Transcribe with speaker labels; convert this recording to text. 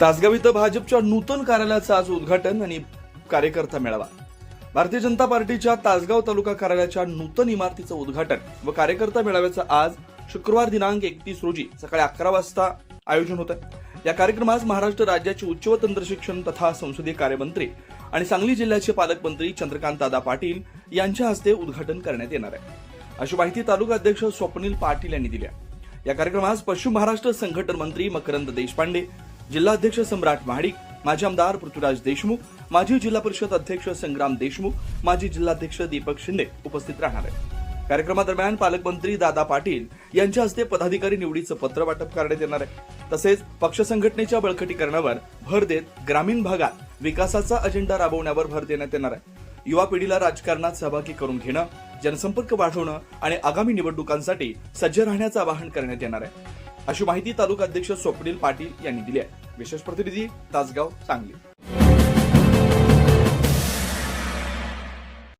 Speaker 1: तासगाव इथं भाजपच्या नूतन कार्यालयाचं आज उद्घाटन आणि कार्यकर्ता मेळावा. भारतीय जनता पार्टीच्या तासगाव तालुका कार्यालयाच्या नूतन इमारतीचं उद्घाटन व कार्यकर्ता मेळाव्याचं आज शुक्रवार दिनांक एकतीस रोजी सकाळी अकरा वाजता आयोजन होतं. या कार्यक्रमास महाराष्ट्र राज्याचे उच्च व तंत्र शिक्षण तथा संसदीय कार्यमंत्री आणि सांगली जिल्ह्याचे पालकमंत्री चंद्रकांत दादा पाटील यांच्या हस्ते उद्घाटन करण्यात येणार आहे. अशी माहिती तालुका अध्यक्ष स्वप्नील पाटील यांनी दिली आहे. या कार्यक्रमास पश्चिम महाराष्ट्र संघटन मंत्री मकरंद देशपांडे जिल्हाध्यक्ष सम्राट महाडिक माजी आमदार पृथ्वीराज देशमुख माजी जिल्हा परिषद अध्यक्ष संग्राम देशमुख माजी जिल्हाध्यक्ष दीपक शिंदे उपस्थित राहणार आहेत. कार्यक्रमादरम्यान पालकमंत्री दादा पाटील यांच्या हस्ते पदाधिकारी निवडीचं पत्र वाटप करण्यात येणार आहे. तसेच पक्ष संघटनेच्या बळकटीकरणावर भर देत ग्रामीण भागात विकासाचा अजेंडा राबवण्यावर भर देण्यात येणार आहे. युवा पिढीला राजकारणात सहभागी करून घेणं जनसंपर्क वाढवणं आणि आगामी निवडणुकांसाठी सज्ज राहण्याचं आवाहन करण्यात येणार आहे. अशी माहिती तालुका अध्यक्ष स्वप्नील पाटील यांनी दिली आहे. विशेष प्रतिनिधी तासगाव सांगली.